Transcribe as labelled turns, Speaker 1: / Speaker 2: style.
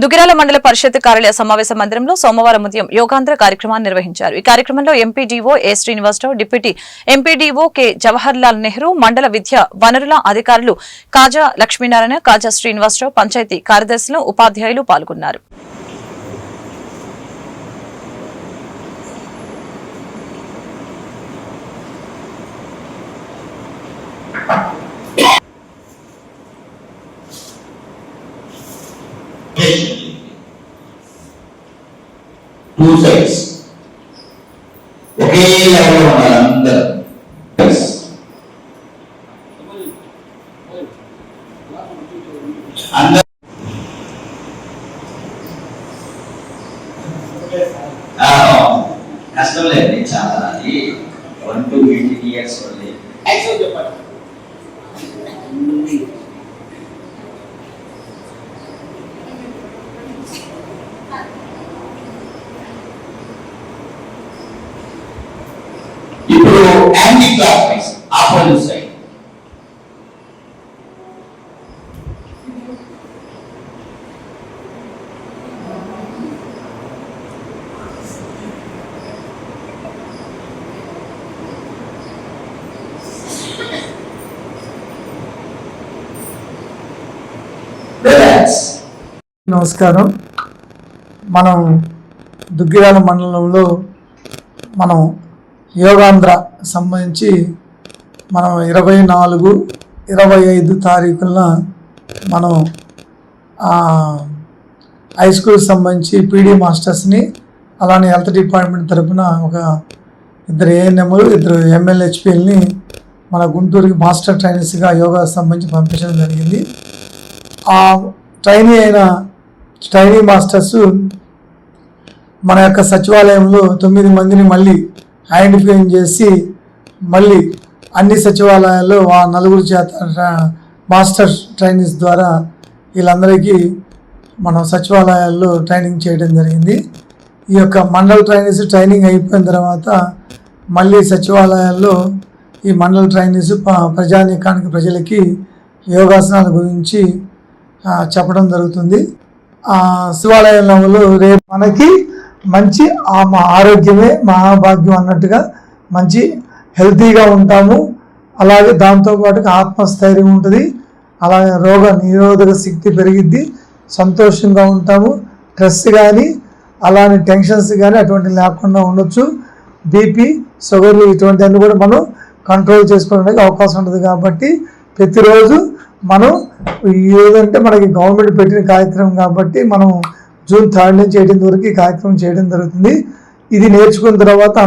Speaker 1: దుగిరాల మండల పరిషత్ కార్యాలయ సమావేశ మందిరంలో సోమవారం ఉదయం యోగాంధ్ర కార్యక్రమాన్ని నిర్వహించారు. ఈ కార్యక్రమంలో MPDO A Srinivasarao deputy MPDO K Jawahar Lal Nehru మండల విద్య వనరుల అధికారులు కాజా లక్ష్మీనారాయణ కాజా శ్రీనివాసరావు పంచాయతీ కార్యదర్శులు ఉపాధ్యాయులు పాల్గొన్నారు.
Speaker 2: టూ సైడ్స్ ఒకే లెవెల్లో ఉండాలి అందరు. అందరు. కష్టం లేదు చాలా. వన్ టు ఎయిటీన్ ఇయర్స్ చెప్పండి. ఇప్పుడు anti clock wise opposite side
Speaker 3: నమస్కారం. మనం దుగ్గిరాల మండలంలో మనం యోగాంధ్ర సంబంధించి మనం ఇరవై నాలుగు ఇరవై ఐదు తారీఖున మనం హై స్కూల్ సంబంధించి పీడీ మాస్టర్స్ని అలానే హెల్త్ డిపార్ట్మెంట్ తరఫున ఒక ఇద్దరు ఏఎన్ఎంలు ఇద్దరు ఎంఎల్హెచ్పిఎల్ని మన గుంటూరుకి మాస్టర్ ట్రైనర్స్గా యోగా సంబంధించి పంపించడం జరిగింది. ఆ ట్రైనీ అయిన ట్రైనీ మాస్టర్స్ మన యొక్క సచివాలయంలో తొమ్మిది మందిని మళ్ళీ ఐడెంటిఫై చేసి మళ్ళీ అన్ని సచివాలయాల్లో ఆ నలుగురు చేత మాస్టర్స్ మాస్టర్ ట్రైనింగ్స్ ద్వారా వీళ్ళందరికీ మనం సచివాలయాల్లో ట్రైనింగ్ చేయడం జరిగింది. ఈ యొక్క మండల ట్రైనింగ్స్ ట్రైనింగ్ అయిపోయిన తర్వాత మళ్ళీ సచివాలయాల్లో ఈ మండల ట్రైనింగ్స్ ప్రజానీకానికి ప్రజలకి యోగాసనాల గురించి చెప్పడం జరుగుతుంది. శివాలయంలో రేపు మనకి మంచి ఆ మా ఆరోగ్యమే మహాభాగ్యం అన్నట్టుగా మంచి హెల్తీగా ఉంటాము. అలాగే దాంతోపాటు ఆత్మస్థైర్యం ఉంటుంది. అలాగే రోగ నిరోధక శక్తి పెరిగిద్ది. సంతోషంగా ఉంటాము. స్ట్రెస్ కానీ అలానే టెన్షన్స్ కానీ అటువంటి లేకుండా ఉండొచ్చు. బీపీ షుగర్లు ఇటువంటివన్నీ కూడా మనం కంట్రోల్ చేసుకోవడానికి అవకాశం ఉంటుంది కాబట్టి ప్రతిరోజు మనం ఏదంటే మనకి గవర్నమెంట్ పెట్టిన కార్యక్రమం కాబట్టి మనం జూన్ థర్డ్ నుంచి ఎయిటీన్త్ వరకు ఈ కార్యక్రమం చేయడం జరుగుతుంది. ఇది నేర్చుకున్న తర్వాత